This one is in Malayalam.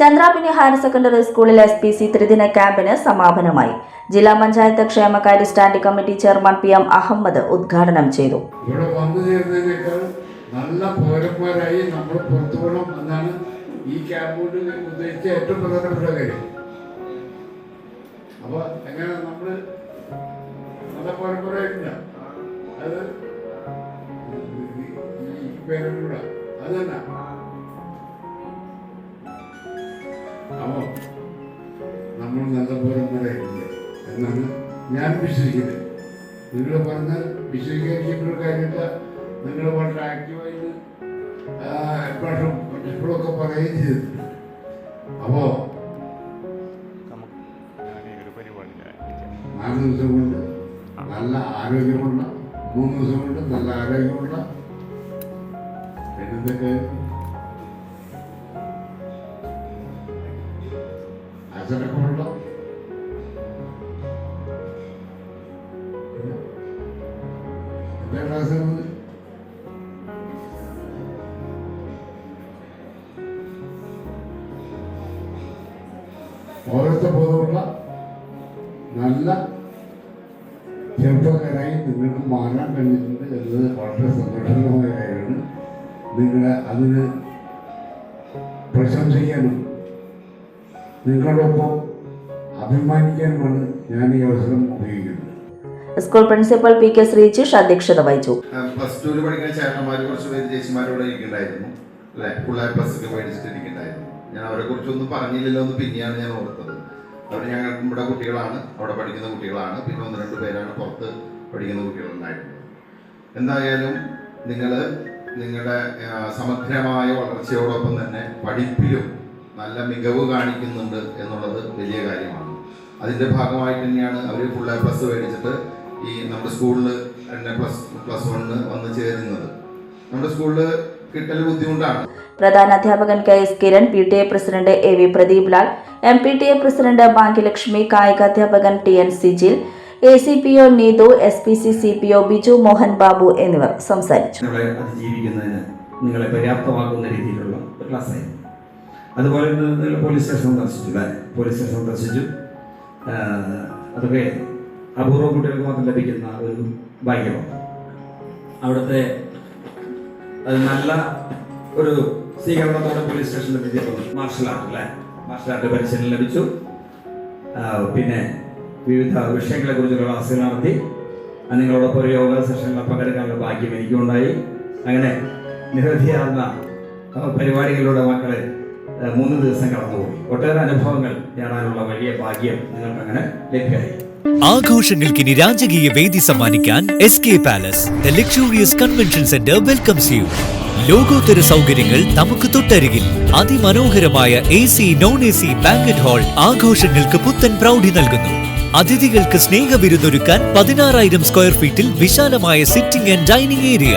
ചന്ദ്രാപിനി ഹയർ സെക്കൻഡറി സ്കൂളിൽ എസ് പി സി ത്രിദിന ക്യാമ്പിന് സമാപനമായി. ജില്ലാ പഞ്ചായത്ത് ക്ഷേമകാര്യ standing committee chairman P M Ahammad ഉദ്ഘാടനം ചെയ്തു. ഇവിടെ വന്നു ചേരുന്നതിനേക്കാൾ നല്ല പൗരന്മാരായി നമ്മൾ പുറത്തു പോകണം എന്നാണ് ഈ ക്യാമ്പ് ഉദ്ദേശിച്ച ഏറ്റവും പ്രധാനപ്പെട്ട കാര്യം. അപ്പൊ എങ്ങനെ നമ്മൾ നല്ല പൗരന്മാരായിട്ടില്ല? അത് പേരുടെ അത് തന്നെ. അപ്പോ നമ്മൾ നല്ല പൗരന്മാരായിട്ടില്ല എന്നാണ് ഞാൻ വിശ്വസിക്കുന്നത്. നിങ്ങൾ പറഞ്ഞാൽ വിശ്വസിക്കാതിരിക്കുന്ന കാര്യമില്ല. നിങ്ങൾ വളരെ ആക്റ്റീവായിട്ട് എപ്പോഴും എപ്പോഴൊക്കെ പറയുകയും ചെയ്തിട്ടുണ്ട്. അപ്പോ നാല് ദിവസം കൊണ്ട് നല്ല ആരോഗ്യമുള്ള മൂന്ന് ദിവസം കൊണ്ട് നല്ല ആരോഗ്യമുള്ള. പിന്നെന്തൊക്കെ അച്ചടക്കമുള്ള എന്താ ക്ലാസ് നല്ല ചെറുപ്പക്കാരായി നിങ്ങൾക്ക് മാറാൻ കഴിഞ്ഞിട്ടുണ്ട് എന്നത് വളരെ സന്തോഷകരമായ കാര്യമാണ്. നിങ്ങളെ അതിന് പ്രശംസിക്കാനും നിങ്ങളോടൊപ്പം അഭിമാനിക്കാനുമാണ് ഞാൻ ഈ അവസരം ഉപയോഗിക്കുന്നത്. School principal P K Sreejish അധ്യക്ഷത വഹിച്ചു. പ്ലസ് ടുവിൽ പഠിക്കുന്ന ചേട്ടന്മാർ കുറച്ച് പേര് ചേച്ചിമാരോട് ഇരിക്കണ്ടായിരുന്നു. അല്ലെ? പിള്ളേർ പ്ലസ് ഒക്കെ മേടിച്ചിട്ട് ഇരിക്കണ്ടായിരുന്നു. ഞാൻ അവരെ കുറിച്ചൊന്നും പറഞ്ഞില്ലല്ലോ എന്ന് പിന്നെയാണ് ഞാൻ ഓർത്തത്. അവർ ഞങ്ങൾ ഇവിടെ കുട്ടികളാണ്. അവിടെ പഠിക്കുന്ന കുട്ടികളാണ്. പിന്നെ ഒന്ന് രണ്ട് പേരാണ് പുറത്ത് പഠിക്കുന്ന കുട്ടികളുണ്ടായിരുന്നത്. എന്തായാലും നിങ്ങൾ നിങ്ങളുടെ സമഗ്രമായ വളർച്ചയോടൊപ്പം തന്നെ പഠിപ്പിലും നല്ല മികവ് കാണിക്കുന്നുണ്ട് എന്നുള്ളത് വലിയ കാര്യമാണ്. അതിന്റെ ഭാഗമായി തന്നെയാണ് അവർ ഫുൾ എ പ്ലസ് മേടിച്ചിട്ട് ഈ നമ്മുടെ സ്കൂളിൽ തന്നെ പ്ലസ് പ്ലസ് വണ്ണിന് വന്ന് ചേരുന്നത്. നമ്മുടെ സ്കൂളിൽ കിട്ടൽ ബുദ്ധിമുട്ടാണ്. പ്രധാന അധ്യാപകൻ K S Kiran P T A president A V Pradeep Lal M P T A president Bhagyalakshmi കായിക അധ്യാപകൻ T N Sijil A C P O Neethu S P C C P O Biju Mohan Babu എന്നിവർ സംസാരിച്ചു. അതിജീവിക്കുന്നതിന് നിങ്ങളെ പര്യാപ്തമാക്കുന്ന രീതിയിലുള്ള ക്ലാസ്സായിരുന്നു അതുപോലെ തന്നെ പോലീസ് സ്റ്റേഷൻ സന്ദർശിച്ചു അല്ലേ? പോലീസ് സ്റ്റേഷൻ സന്ദർശിച്ചു അതൊക്കെ അപൂർവ കുട്ടികൾക്ക് മാത്രം ലഭിക്കുന്ന ഒരു ഭാഗ്യമാണ്. അവിടുത്തെ അത് നല്ല ഒരു സ്വീകരണത്തോടെ പോലീസ് സ്റ്റേഷനിൽ എത്തിയപ്പോൾ മാർഷൽ ആർട്ട് അല്ലേ? മാർഷൽ ആർട്ട് പരിശീലനം ലഭിച്ചു. പിന്നെ വിവിധ വിഷയങ്ങളെ കുറിച്ചുള്ള ക്ലാസ്സുകൾ നടത്തി. നിങ്ങളോടൊപ്പം ഒരു യോഗ സെഷനിൽ പങ്കെടുക്കാനുള്ള ഭാഗ്യം എനിക്കുണ്ടായി. അങ്ങനെ നിരവധിയാർന്ന ആ, പരിപാടികളിലൂടെ മക്കളെ മൂന്ന് ദിവസം കടന്നുപോയി ഒട്ടേറെ അനുഭവങ്ങൾ നേടാനുള്ള വലിയ ഭാഗ്യം നിങ്ങൾക്ക് അങ്ങനെ ലഭ്യമായി. ആഘോഷങ്ങൾക്കിനി രാജകീയ വേദി സമ്മാനിക്കാൻ S K palace the luxurious convention centre welcomes you ലോകോത്തര സൗകര്യങ്ങൾ നമുക്ക് തൊട്ടരികിൽ. അതിമനോഹരമായ A C non A C banquet hall ആഘോഷങ്ങൾക്ക് പുത്തൻ പ്രൗഢി നൽകുന്നു. അതിഥികൾക്ക് സ്നേഹ വിരുന്നൊരുക്കാൻ പതിനാറായിരം സ്ക്വയർ ഫീറ്റിൽ വിശാലമായ സിറ്റിംഗ് ആൻഡ് ഡൈനിങ് ഏരിയ